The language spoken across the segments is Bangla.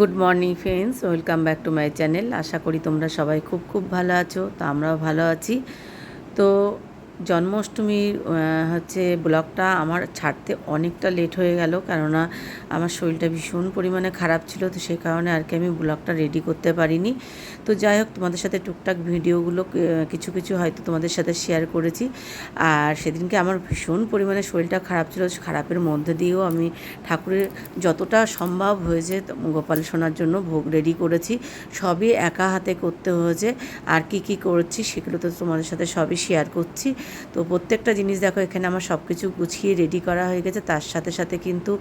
Good morning friends, welcome back to my channel. আশা করি তোমরা সবাই খুব খুব ভালো আছো, তো আমরাও ভালো আছি। তো জন্মাষ্টমীর হচ্ছে ব্লগটা আমার ছাড়তে অনেকটা লেট হয়ে গেল কেননা আমার শরীরটা ভীষণ পরিমাণে খারাপ ছিল, তো সেই কারণে আর কি আমি ব্লগটা রেডি করতে পারিনি। তো যাই হোক, তোমাদের সাথে টুকটাক ভিডিওগুলো কিছু কিছু হয়তো তোমাদের সাথে শেয়ার করেছি। আর সেদিনকে আমার ভীষণ পরিমাণে শরীরটা খারাপ ছিল, খারাপের মধ্যে দিয়েও আমি ঠাকুরের যতটা সম্ভব হয়েছে গোপাল সোনার জন্য ভোগ রেডি করেছি। সবই একা হাতে করতে হয়েছে। আর কি কি করেছি সেগুলো তো তোমাদের সাথে সবই শেয়ার করছি। তো প্রত্যেকটা জিনিস দেখো, এখানে আমার সব কিছু গুছিয়ে রেডি করা হয়ে গেছে। তার সাথে সাথে কিন্তু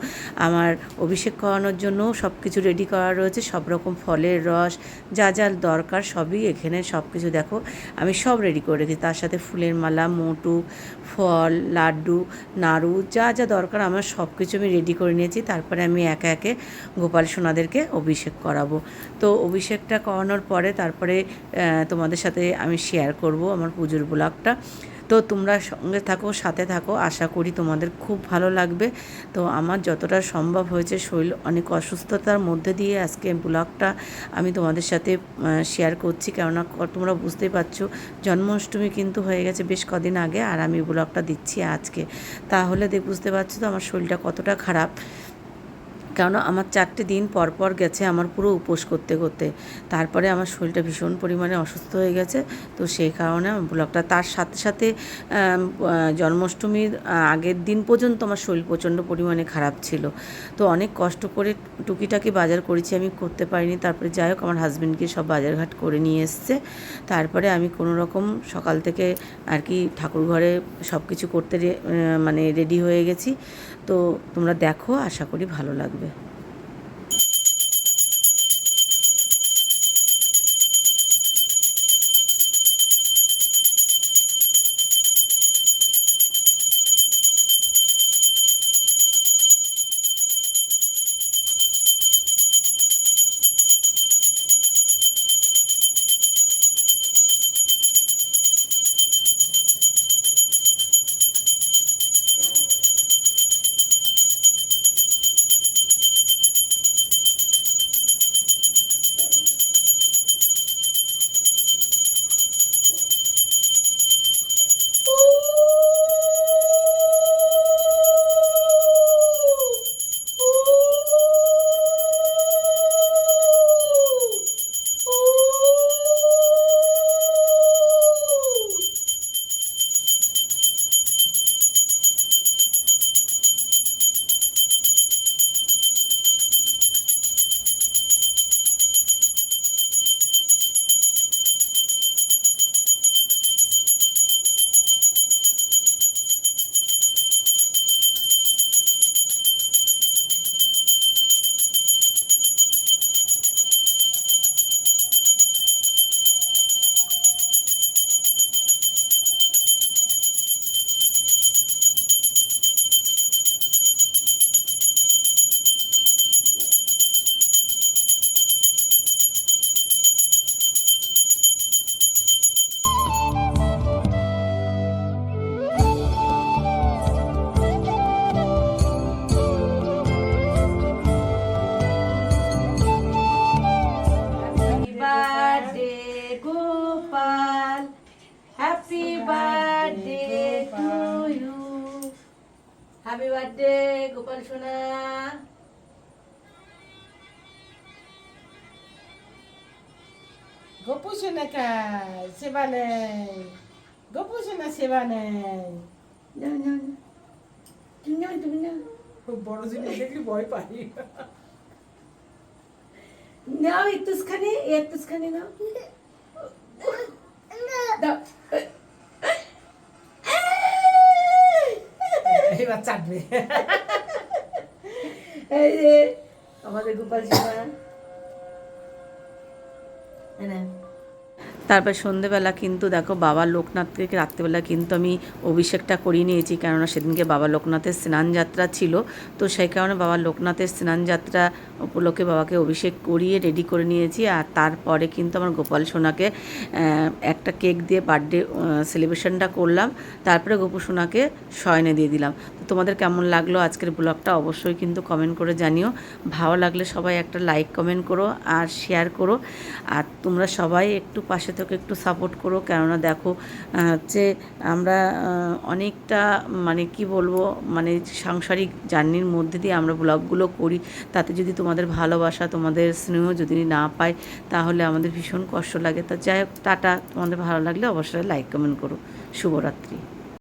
আমার অভিষেক করানোর জন্য সব কিছু রেডি করা রয়েছে। সব রকম ফলের রস, যা যা দরকার সবই এখানে সব কিছু দেখো, আমি সব রেডি করে রেখেছি। তার সাথে ফুলের মালা, মোটু, ফল, লাড্ডু, নাড়ু, যা যা দরকার আমার সব কিছু আমি রেডি করে নিয়েছি। তারপরে আমি একে একে গোপাল সোনাদেরকে অভিষেক করাবো। তো অভিষেকটা করানোর পরে তারপরে তোমাদের সাথে আমি শেয়ার করব আমার পুজোর ব্লগটা তো তোমরা সঙ্গে থাকো, সাথে থাকো। আশা করি তোমাদের খুব ভালো লাগবে। তো আমার যতটা সম্ভব হয়েছে শরীর অনেক অসুস্থতার মধ্যে দিয়ে আজকে ব্লগটা আমি তোমাদের সাথে শেয়ার করছি। কেননা তোমরা বুঝতেই পারছ, জন্মাষ্টমী কিন্তু হয়ে গেছে বেশ কদিন আগে, আর আমি ব্লগটা দিচ্ছি আজকে। তাহলে দেখ বুঝতে পারছ তো আমার শরীরটা কতটা খারাপ। কেননা আমার চারটে দিন পর পর গেছে আমার পুরো উপোস করতে করতে। তারপরে আমার শরীরটা ভীষণ পরিমাণে অসুস্থ হয়ে গেছে, তো সেই কারণে ব্লগটা তার সাথে সাথে জন্মাষ্টমীর আগের দিন পর্যন্ত আমার শরীর প্রচণ্ড পরিমাণে খারাপ ছিল। তো অনেক কষ্ট করে টুকিটাকি বাজার করেছি, আমি করতে পারিনি। তারপরে যাই হোক, আমার হাজব্যান্ডকে সব বাজারঘাট করে নিয়ে এসছে। তারপরে আমি কোনো রকম সকাল থেকে আর কি ঠাকুর ঘরে সব কিছু করতে মানে রেডি হয়ে গেছি। তো তোমরা দেখো, আশা করি ভালো লাগবে। Happy birthday, Gopal Shona. Gopu সোনা খায় সেবা নেই গপু সোনা সেবা নেই. তুমি নাও, তুমি। খুব বড় জিনিস দেখলি ভয় পাই নাও একটুখানি একটুখানি নাও এই যে, আমাদের গোপাল তারপর সন্ধেবেলা কিন্তু দেখো বাবা লোকনাথকে রাত্রেবেলা কিন্তু আমি অভিষেকটা করিয়ে নিয়েছি, কেননা সেদিনকে বাবা লোকনাথের স্নান যাত্রা ছিল। তো সেই কারণে বাবা লোকনাথের স্নান যাত্রা উপলক্ষে বাবাকে অভিষেক করিয়ে রেডি করে নিয়েছি। আর তারপরে কিন্তু আমার গোপাল সোনাকে একটা কেক দিয়ে বার্থডে সেলিব্রেশনটা করলাম। তারপরে গোপু সোনাকে শয়নে দিয়ে দিলাম। তোমাদের কেমন লাগল আজকের ব্লগটা অবশ্যই কিন্তু কমেন্ট করে জানিও। ভালো লাগলে সবাই একটা লাইক কমেন্ট করো আর শেয়ার করো। আর তোমরা সবাই একটু পাশে থেকে একটু সাপোর্ট করো। কেননা দেখো হচ্ছে আমরা অনেকটা মানে কি বলব মানে সাংসারিক জার্নির মধ্যে দিয়ে আমরা ব্লগগুলো করি, তাতে যদি তোমাদের ভালোবাসা, তোমাদের স্নেহ যদি না পাই তাহলে আমাদের ভীষণ কষ্ট লাগে। তা যাই হোক, টাটা। তোমাদের ভালো লাগলে অবশ্যই লাইক কমেন্ট করো। শুভরাত্রি।